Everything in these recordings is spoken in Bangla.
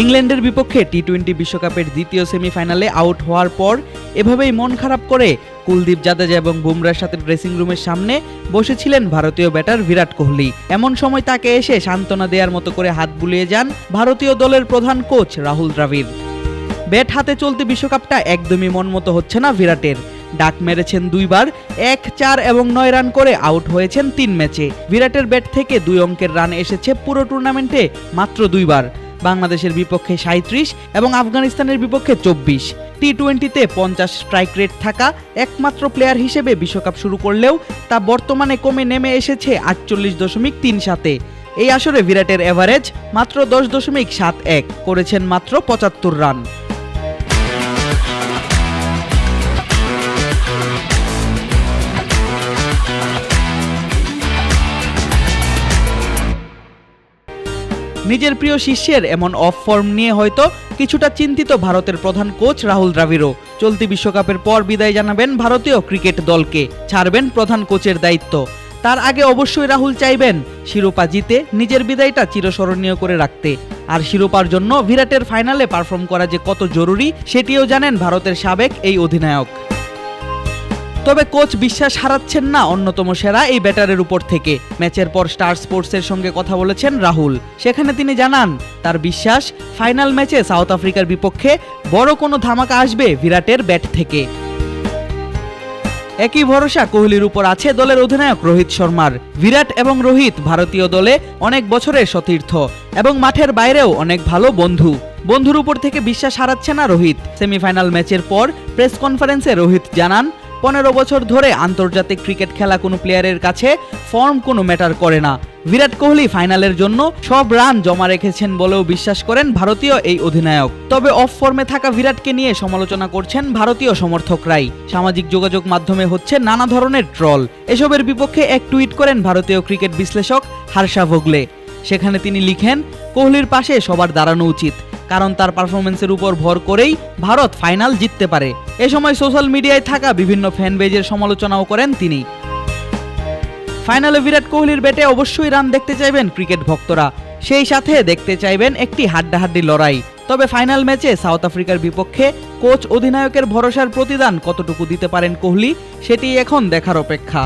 ইংল্যান্ডের বিপক্ষে টি টোয়েন্টি বিশ্বকাপের দ্বিতীয় সেমিফাইনালে আউট হওয়ার পর এভাবেই মন খারাপ করে কুলদীপ জাদেজা এবং বুমরার সাথে ড্রেসিং রুমের সামনে বসেছিলেন ভারতীয় ব্যাটার বিরাট কোহলি। এমন সময় তাকে এসে সান্ত্বনা দেওয়ার মতো করে হাত বুলিয়ে যান ভারতীয় দলের প্রধান কোচ রাহুল দ্রাবিড়। ব্যাট হাতে চলতে বিশ্বকাপটা একদমই মন মতো হচ্ছে না বিরাটের। ডাক মেরেছেন দুইবার, এক, চার এবং নয় রান করে আউট হয়েছেন তিন ম্যাচে। বিরাটের ব্যাট থেকে দুই অঙ্কের রান এসেছে পুরো টুর্নামেন্টে মাত্র দুইবার। বাংলাদেশের বিপক্ষে সাঁত্রিশ এবং আফগানিস্তানের বিপক্ষে চব্বিশ। টি টোয়েন্টিতে পঞ্চাশ স্ট্রাইক রেট থাকা একমাত্র প্লেয়ার হিসেবে বিশ্বকাপ শুরু করলেও তা বর্তমানে কমে নেমে এসেছে আটচল্লিশ দশমিক তিন সাতে। এই আসরে বিরাটের এভারেজ মাত্র দশ দশমিক সাত এক করেছেন মাত্র পঁচাত্তর রান। নিজের প্রিয় শিষ্যের এমন অফ ফর্ম নিয়ে হয়তো কিছুটা চিন্তিত ভারতের প্রধান কোচ রাহুল দ্রাবিড়ও। চলতি বিশ্বকাপের পর বিদায় জানাবেন ভারতীয় ক্রিকেট দলকে, ছাড়বেন প্রধান কোচের দায়িত্ব। তার আগে অবশ্যই রাহুল চাইবেন শিরোপা জিতে নিজের বিদায়টা চিরস্মরণীয় করে রাখতে। আর শিরোপার জন্য বিরাটের ফাইনালে পারফর্ম করা যে কত জরুরি, সেটিও জানেন ভারতের সাবেক এই অধিনায়ক। তবে কোচ বিশ্বাস হারাচ্ছেন না অন্যতম সেরা এই ব্যাটারের উপর থেকে। ম্যাচের পর স্টার স্পোর্টসের সঙ্গে কথা বলেছেন রাহুল। সেখানে তিনি জানান, তার বিশ্বাস, ফাইনাল ম্যাচে সাউথ আফ্রিকার বিপক্ষে বড় কোনো ধামাকা আসবে বিরাটের ব্যাট থেকে। একই ভরসা কোহলির উপর আছে দলের অধিনায়ক রোহিত শর্মার। বিরাট এবং রোহিত ভারতীয় দলে অনেক বছরের সতীর্থ এবং মাঠের বাইরেও অনেক ভালো বন্ধু। বন্ধুর উপর থেকে বিশ্বাস হারাচ্ছে না রোহিত। সেমিফাইনাল ম্যাচের পর প্রেস কনফারেন্সে রোহিত জানান পনেরো বছর ধরে আন্তর্জাতিক ক্রিকেট খেলা কোনো প্লেয়ারের কাছে ফর্ম কোনো ম্যাটার করে না। বিরাট কোহলি ফাইনালের জন্য সব রান জমা রেখেছেন বলেও বিশ্বাস করেন ভারতীয় এই অধিনায়ক। তবে অফ ফর্মে থাকা বিরাটকে নিয়ে সমালোচনা করছেন ভারতীয় সমর্থকরাই। সামাজিক যোগাযোগ মাধ্যমে হচ্ছে নানা ধরনের ট্রল। এসবের বিপক্ষে এক টুইট করেন ভারতীয় ক্রিকেট বিশ্লেষক হার্ষা ভোগলে। সেখানে তিনি লিখেন, কোহলির পাশে সবার দাঁড়ানো উচিত, কারণ তার পারফরমেন্সের উপর ভর করেই ভারত ফাইনাল জিততে পারে। এ সময় সোশ্যাল মিডিয়ায় থাকা বিভিন্ন ফ্যান পেজের সমালোচনাও করেন তিনি। ফাইনালে বিরাট কোহলির ব্যাটে অবশ্যই রান দেখতে চাইবেন ক্রিকেট ভক্তরা। সেই সাথে দেখতে চাইবেন একটি হাড্ডাহাড্ডি লড়াই। তবে ফাইনাল ম্যাচে সাউথ আফ্রিকার বিপক্ষে কোচ অধিনায়কের ভরসার প্রতিদান কতটুকু দিতে পারেন কোহলি, সেটি এখন দেখার অপেক্ষা।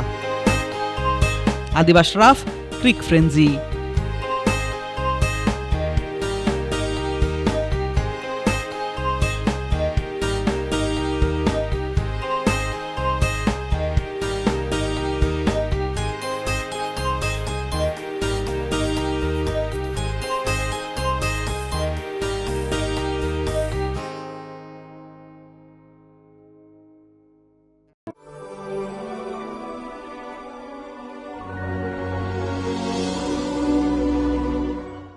আদিবাস রাফ, ক্রিক ফ্রেঞ্জি